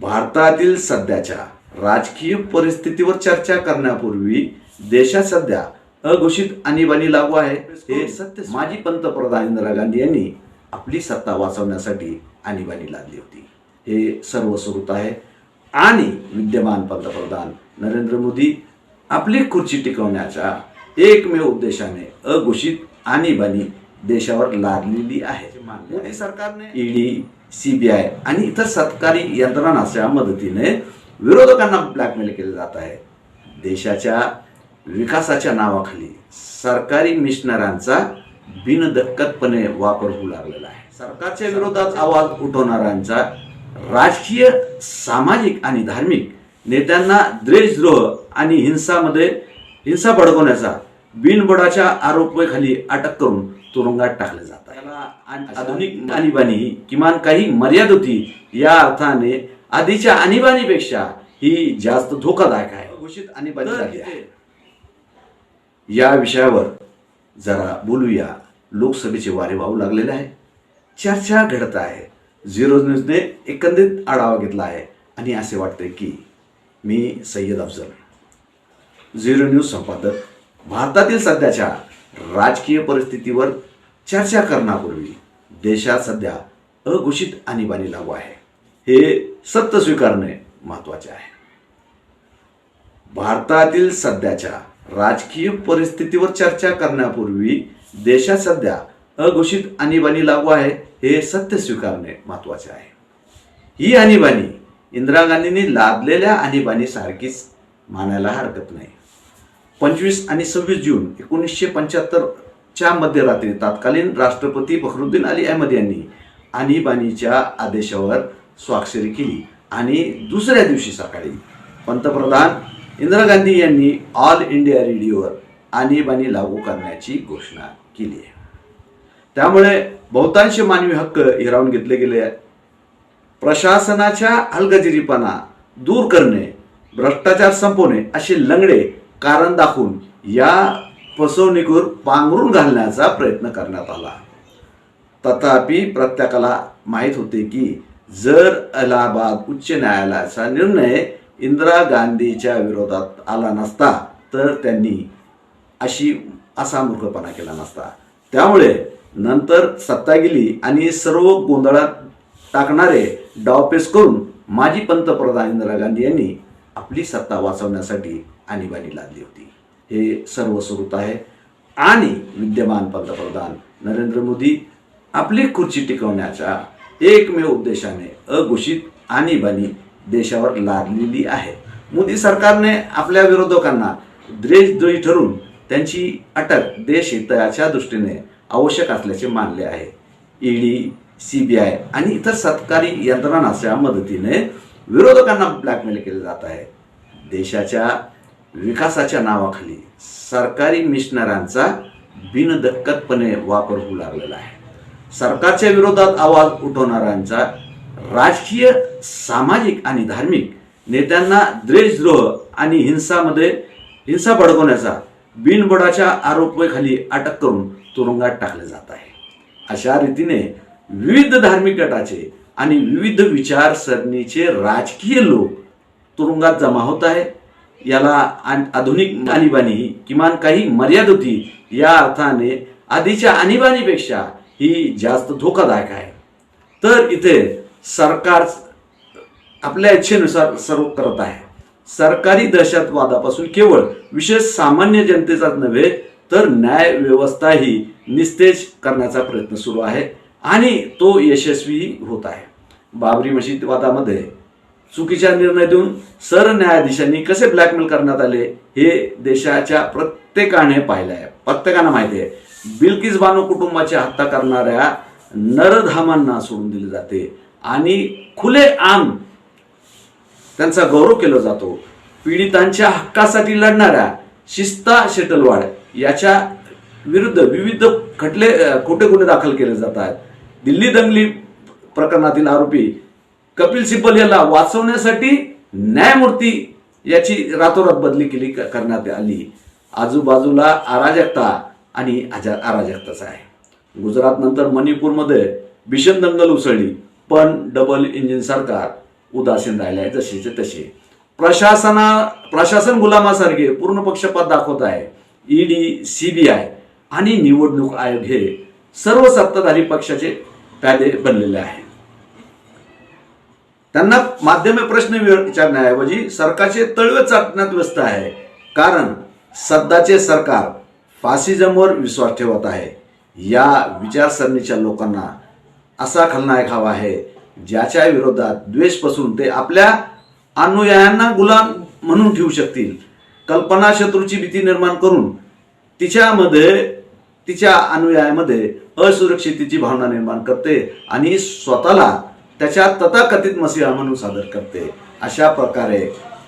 भारतातील सध्याच्या राजकीय परिस्थितीवर चर्चा करण्यापूर्वी देशात सध्या अघोषित आणीबाणी लागू आहे. हे सत्य माजी पंतप्रधान इंदिरा गांधी यांनी आपली सत्ता वाचवण्यासाठी आणीबाणी लादली होती. हे सर्व सुरूत आहे. आणि विद्यमान पंतप्रधान नरेंद्र मोदी आपली खुर्ची टिकवण्याच्या एकमेव उद्देशाने अघोषित आणीबाणी देशावर लादलेली आहे. मोदी सरकारने ईडी सीबीआय आणि इतर सरकारी यंत्रणांच्या मदतीने विरोधकांना ब्लॅकमेल केले जात आहे. देशाच्या विकासाच्या नावाखाली सरकारी मिशनरांचा बिनदक्कतपणे वापर होऊ लागलेला आहे. सरकारच्या विरोधात आवाज उठवणाऱ्यांचा राजकीय सामाजिक आणि धार्मिक नेत्यांना द्वेषद्रोह आणि हिंसामध्ये हिंसा भडकवण्याचा बिनबोडाच्या आरोपाखाली अटक करून तुरुंगात टाकले जात. आहे याला आन- आधुनिक आणीबाणी ही किमान काही मर्यादा होती या अर्थाने आधीच्या आणीबाणीपेक्षा ही जास्त धोकादायक आहे. घोषित आणीबाणी झाली आहे. या विषयावर जरा बोलूया. लोकसभेचे वारे वाहू लागलेले आहे. चर्चा घडत आहे. झिरो न्यूजने एकंदरीत आढावा घेतला आहे. आणि असे वाटते की मी सय्यद अफजल. झिरो न्यूज संपादक भारतातील सध्याच्या राजकीय परिस्थितीवर चर्चा करण्यापूर्वी देशात सध्या अघोषित आणीबाणी लागू आहे. हे सत्य स्वीकारणे महत्त्वाचे आहे. भारतातील सध्याच्या राजकीय परिस्थितीवर चर्चा करण्यापूर्वी देशात सध्या अघोषित आणीबाणी लागू आहे हे सत्य स्वीकारणे महत्त्वाचे आहे. ही आणीबाणी इंदिरा गांधींनी लादलेल्या आणीबाणी सारखीच मानायला हरकत नाही. पंचवीस आणि सव्वीस जून एकोणीसशे पंच्याहत्तर च्या मध्यरात्री तत्कालीन राष्ट्रपती फखरुद्दीन अली अहमद यांनी आणीबाणीच्या आदेशावर स्वाक्षरी केली आणि दुसऱ्या दिवशी सकाळी पंतप्रधान इंदिरा गांधी यांनी ऑल इंडिया रेडिओवर आणीबाणी लागू करण्याची घोषणा केली आहे. त्यामुळे बहुतांश मानवी हक्क हिरावून घेतले गेले आहेत. प्रशासनाच्या हलगजिरीपणा दूर करणे भ्रष्टाचार संपवणे असे लंगडे कारण दाखवून या फसवणुकीवर पांघरून घालण्याचा प्रयत्न करण्यात आला. तथापि प्रत्येकाला माहीत होते की जर अलाहाबाद उच्च न्यायालयाचा निर्णय इंदिरा गांधीच्या विरोधात आला नसता तर त्यांनी अशी असा मूर्खपणा केला नसता. त्यामुळे नंतर सत्ता गेली आणि सर्व गोंधळात टाकणारे डावपेच करून माजी पंतप्रधान इंदिरा गांधी यांनी आपली सत्ता वाचवण्यासाठी आणीबाणी लादली होती. हे सर्व सुरूत आहे. आणि विद्यमान पंतप्रधान नरेंद्र मोदी आपली खुर्ची टिकवण्याच्या एकमेव उद्देशाने अघोषित आणीबाणी देशावर लादलेली आहे. मोदी सरकारने आपल्या विरोधकांना द्वेषद्रोही ठरून त्यांची अटक देशहिताच्या दृष्टीने आवश्यक असल्याचे मानले आहे. ईडी आय आणि इतर सरकारी यंत्रणांच्या मदतीने विरोधकांना ब्लॅकमेल केले जात आहे. देशाच्या विकासाच्या नावाखाली सरकारी मिशनरांचा बिनदक्कतपणे वापर होऊ लागलेला आहे. सरकारच्या विरोधात आवाज उठवणाऱ्यांचा राजकीय सामाजिक आणि धार्मिक नेत्यांना द्वेषद्रोह आणि हिंसामध्ये हिंसा भडकवण्याचा बिनबोडाच्या आरोपाखाली अटक करून तुरुंगात टाकले जात आहे. अशा रीतीने विविध धार्मिक गटाचे आणि विविध विचारसरणीचे राजकीय लोक तुरुंगात जमा होत आहे याला आधुनिक आणीबाणी ही किमान काही मर्याद होती या अर्थाने आधीच्या आणीबाणीपेक्षा ही जास्त धोकादायक आहे. तर इथे सरकार आपल्या इच्छेनुसार सर्व करत आहे. सरकारी दहशतवादापासून केवळ विशेष सामान्य जनतेचाच नव्हे तर न्याय व्यवस्थाही निस्तेज करण्याचा प्रयत्न सुरू आहे आणि तो यशस्वी होत आहे. बाबरी मशीद वादामध्ये चुकीचा निर्णय देऊन सरन्यायाधीशांनी कसे ब्लॅकमेल करण्यात आले हे देशाच्या प्रत्येकाने पाहिलं आहे प्रत्येकानं माहिती आहे. बिल्किस बानो कुटुंबाची हत्या करणाऱ्या नरधामांना सोडून दिले जाते. आणि खुले आम त्यांचा गौरव केला जातो. पीडितांच्या हक्कासाठी लढणाऱ्या शिस्ता शेटलवाड याच्या विरुद्ध विविध खटले खोटे गुन्हे दाखल केले जात आहेत दिल्ली दंगली प्रकरणातील आरोपी कपिल सिब्बल याला वाचवण्यासाठी न्यायमूर्ती याची रातोरात बदली केली क- करण्यात आली. आजूबाजूला अराजकता आणि अजा- अराजकताच आहे. गुजरात नंतर मणिपूरमध्ये भीषण दंगल उसळली. पण डबल इंजिन सरकार उदासीन राहिले आहे जसेचे तसे. प्रशासना प्रशासन गुलामासारखे पूर्ण पक्षपात दाखवत आहे. ईडी सीबीआय आणि निवडणूक आयोग हे सर्व सत्ताधारी पक्षाचे कायदे बनलेले आहे त्यांना माध्यमे प्रश्न विचारण्याऐवजी सरकारचे तळवे चाटण्यात व्यस्त आहे. कारण सध्याचे सरकार फासिजमवर विश्वास ठेवत आहे. या विचारसरणीच्या लोकांना असा खलनायक हवा आहे ज्याच्या विरोधात द्वेष पसरून ते आपल्या अनुयायांना गुलाम म्हणून ठेवू शकतील. कल्पना शत्रूची भीती निर्माण करून तिच्यामध्ये तिच्या अनुयायामध्ये असुरक्षितेची भावना निर्माण करते आणि स्वतःला त्याच्या तथाकथित मसिहा म्हणून सादर करते. अशा प्रकारे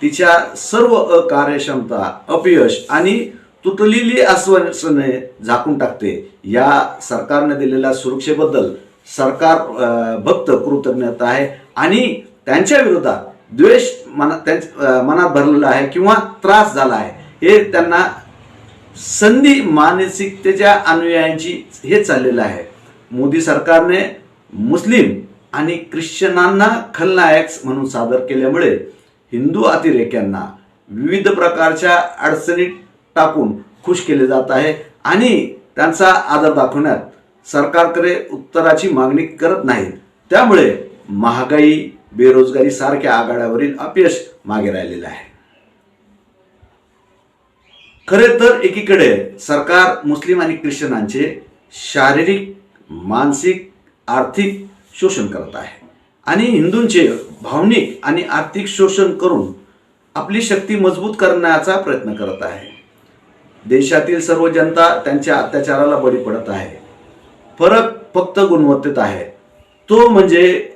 तिच्या सर्व अकार्यक्षमता अपयश आणि तुटलेली आश्वासने झाकून टाकते. या सरकारने दिलेल्या सुरक्षेबद्दल सरकार भक्त कृतज्ञता आहे आणि त्यांच्या विरोधात द्वेष मनात त्यांच्या मनात भरलेला आहे किंवा त्रास झाला आहे. हे त्यांना संधी मानसिकतेच्या अनुयायांची हे चाललेलं आहे. मोदी सरकारने मुस्लिम आणि ख्रिश्चनांना खलनायक म्हणून सादर केल्यामुळे हिंदू अतिरेक्यांना विविध प्रकारच्या अडचणीत टाकून खुश केले जात आहे आणि त्यांचा आदर दाखवण्यात सरकारकडे उत्तराची मागणी करत नाहीत. त्यामुळे महागाई बेरोजगारी सारख्या आघाड्यावरील अपयश मागे राहिलेलं आहे. खरे तर एकीकडे सरकार मुस्लिम आणि ख्रिश्चनांचे शारीरिक मानसिक आर्थिक शोषण करत आहे. आणि हिंदूंचे भावनिक आणि आर्थिक शोषण करून आपली शक्ती मजबूत करण्याचा प्रयत्न करत आहे. देशातील सर्व जनता त्यांच्या अत्याचाराला बळी पडत आहे. फरक फक्त गुणवत्तेत आहे. तो म्हणजे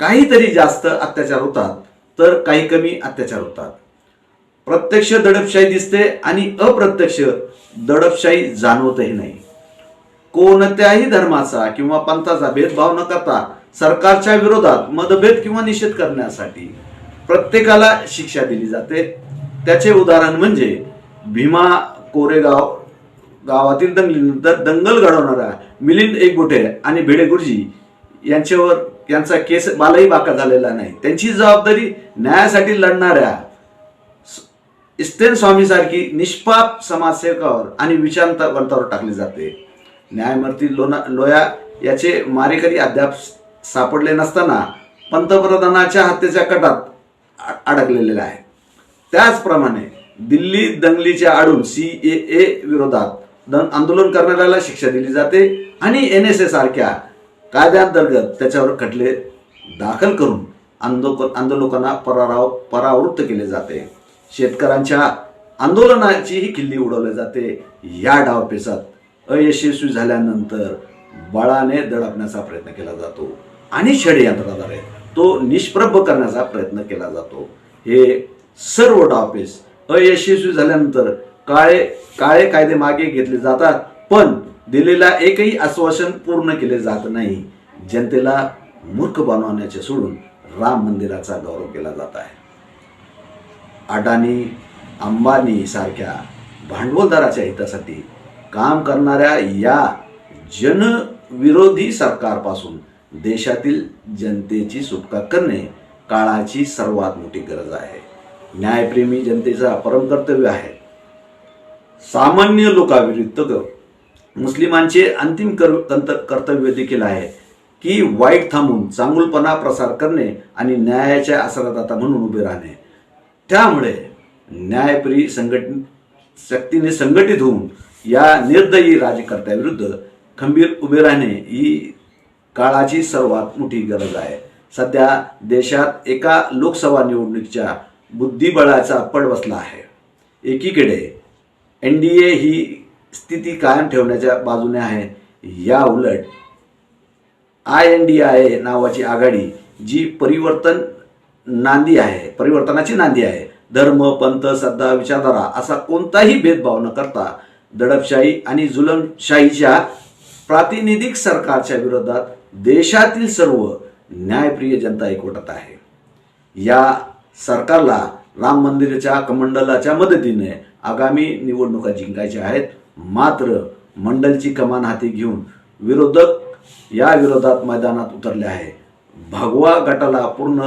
काहीतरी जास्त अत्याचार होतात तर काही कमी अत्याचार होतात. प्रत्यक्ष दडपशाही दिसते आणि अप्रत्यक्ष दडपशाही जाणवतही नाही. कोणत्याही धर्माचा किंवा पंथाचा भेदभाव न करता सरकारच्या विरोधात मतभेद किंवा निषेध करण्यासाठी प्रत्येकाला शिक्षा दिली जाते. त्याचे उदाहरण म्हणजे भीमा कोरेगाव गावातील दंगलीनंतर दंगल घडवणारा मिलिंद एकबोटे आणि भिडे गुरुजी यांच्यावर यांचा केस बालही बाका झालेला नाही. त्यांची जबाबदारी न्यायासाठी लढणाऱ्या इस्तेन स्वामीसारखी निष्पाप समाजसेवकावर आणि विचारवंतावर टाकली जाते. न्यायमूर्ती लोना लोया याचे मारेकरी अद्याप सापडले नसताना पंतप्रधानाच्या हत्येच्या कटात अडकलेले आहे त्याचप्रमाणे दिल्ली दंगलीच्या आडून सी ए ए विरोधात दन आंदोलन करणाऱ्याला शिक्षा दिली जाते आणि एन एस ए सारख्या कायद्यांतर्गत त्याच्यावर खटले दाखल करून आंदो आंदोलकांना पराराव परावृत्त केले जाते. शेतकऱ्यांच्या आंदोलनाची ही खिल्ली उडवली जाते. या डावपेचात अयशस्वी झाल्यानंतर बळाने दडपण्याचा प्रयत्न केला जातो आणि षडयंत्राद्वारे तो निष्प्रभ करण्याचा प्रयत्न केला जातो. हे सर्व डावपेच अयशस्वी झाल्यानंतर काळे काळे कायदे मागे घेतले जातात पण दिलेला एकही आश्वासन पूर्ण केले जात नाही. जनतेला मूर्ख बनवण्याचे सोडून राम मंदिराचा गौरव केला जात आहे. अडाणी अंबानी सारख्या भांडवलदाराच्या हितासाठी काम करणाऱ्या या जनविरोधी सरकारपासून देशातील जनतेची सुटका करणे काळाची सर्वात मोठी गरज आहे. न्यायप्रेमी जनतेचा परमकर्तव्य आहे. सामान्य लोकाविरुद्ध मुस्लिमांचे अंतिम कर- कंत- कर्तव्य देखील आहे की वाईट थांबून चांगुलपणा प्रसार करणे आणि न्यायाच्या आसरादाता म्हणून उभे राहणे. त्यामुळे न्यायप्रिय संघट शक्तीने संघटित होऊन या निर्दयी राज्यकर्त्याविरुद्ध खंबीर उभे राहणे ही काळाची सर्वात मोठी गरज आहे. सध्या देशात एका लोकसभा निवडणुकीच्या बुद्धिबळाचा पड बसला आहे. एकीकडे एन डी ए ही स्थिती कायम ठेवण्याच्या बाजूने आहे. या उलट आय एन डी आय नावाची आघाडी जी परिवर्तन नांदी आहे परिवर्तनाची नांदी आहे. धर्म पंथ श्रद्धा विचारधारा असा कोणताही भेदभाव न करता दडपशाही आणि जुलमशाहीच्या प्रातिनिधिक सरकारच्या विरोधात देशातील सर्व न्यायप्रिय जनता एकवटत आहे. या सरकारला राम मंदिराच्या कमंडलाच्या मदतीने आगामी निवडणुका जिंकायच्या आहेत. मात्र मंडलची कमान हाती घेऊन विरोधक या विरोधात मैदानात उतरले आहे. भगवा गटाला पूर्ण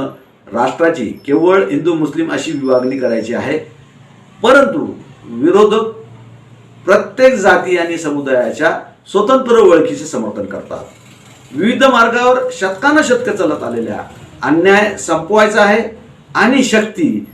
राष्ट्राची केवळ हिंदू मुस्लिम अशी विभागणी करायची आहे. परंतु विरोधक प्रत्येक जाती आणि समुदायाच्या स्वतंत्र ओळखीचे समर्थन करतात. विविध मार्गावर शतकानुशतक चालत आलेल्या अन्याय संपवायचा आहे आणि शक्ती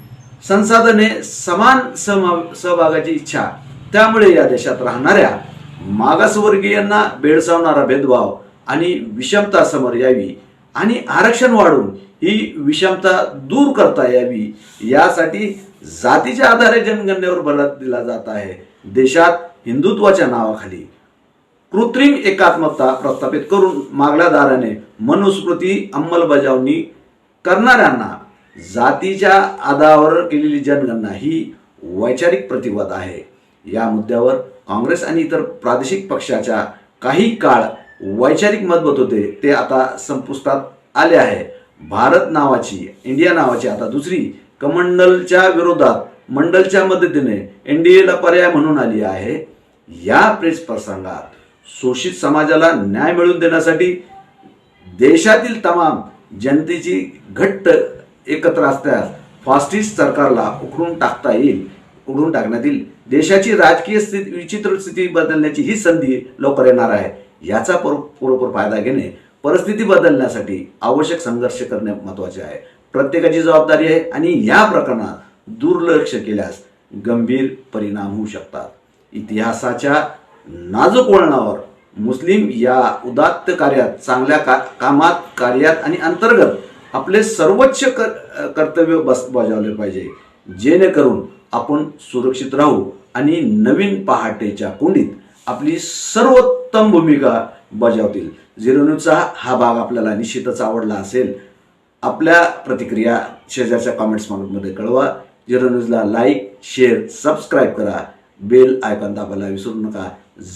संसाधने समान सम- सहभागाची इच्छा त्यामुळे या देशात राहणाऱ्या मागासवर्गीयांना बेडसावणारा भेदभाव आणि विषमता समोर यावी आणि आरक्षण वाढून ही विषमता दूर करता यावी यासाठी जातीच्या आधारे जनगणनेवर भर दिला जात आहे. देशात हिंदुत्वाच्या नावाखाली कृत्रिम एकात्मकता प्रस्थापित करून मागल्यादाराने मनुस्मृती अंमलबजावणी करणाऱ्यांना जातीच्या आधारावर केलेली जनगणना ही वैचारिक प्रतिवाद आहे. या मुद्द्यावर काँग्रेस आणि इतर प्रादेशिक पक्षाच्या काही काळ वैचारिक मतभेद होते ते आता संपुष्टात आले आहे. भारत नावाची इंडिया नावाची आता दुसरी कमंडलच्या विरोधात मंडलच्या मदतीने एनडीएला पर्याय म्हणून आली आहे. या प्रेस प्रसंगात शोषित समाजाला न्याय मिळवून देण्यासाठी देशातील तमाम जनतेची घट्ट एकत्र असल्यास फास्टिस्ट सरकारला उखडून टाकता येईल उडून टाकण्यात येईल देशाची राजकीय स्थिती विचित्र स्थिती बदलण्याची ही संधी लवकर येणार आहे. याचा पर पुरेपूर फायदा घेणे परिस्थिती बदलण्यासाठी आवश्यक संघर्ष करणे महत्त्वाचे आहे. प्रत्येकाची जबाबदारी आहे आणि या प्रकरणात दुर्लक्ष केल्यास गंभीर परिणाम होऊ शकतात. इतिहासाच्या नाजूक वळणावर मुस्लिम या उदात्त कार्यात चांगल्या का कामात कार्यात आणि अंतर्गत आपले सर्वोच्च कर कर्तव्य बस बजावले पाहिजे. जेणेकरून आपण सुरक्षित राहू आणि नवीन पहाटेच्या कुंडीत आपली सर्वोत्तम भूमिका बजावतील. झिरो न्यूजचा हा भाग आपल्याला निश्चितच आवडला असेल. आपल्या प्रतिक्रिया शेजारच्या कॉमेंट्समध्ये कळवा. झिरो न्यूजला लाईक शेअर सबस्क्राईब करा बेल आयकॉन दाबायला विसरू नका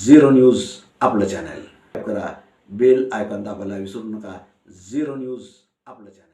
झिरो न्यूज आपलं चॅनल करा बेल आयकॉन दाबायला विसरू नका झिरो न्यूज आपलं चॅनल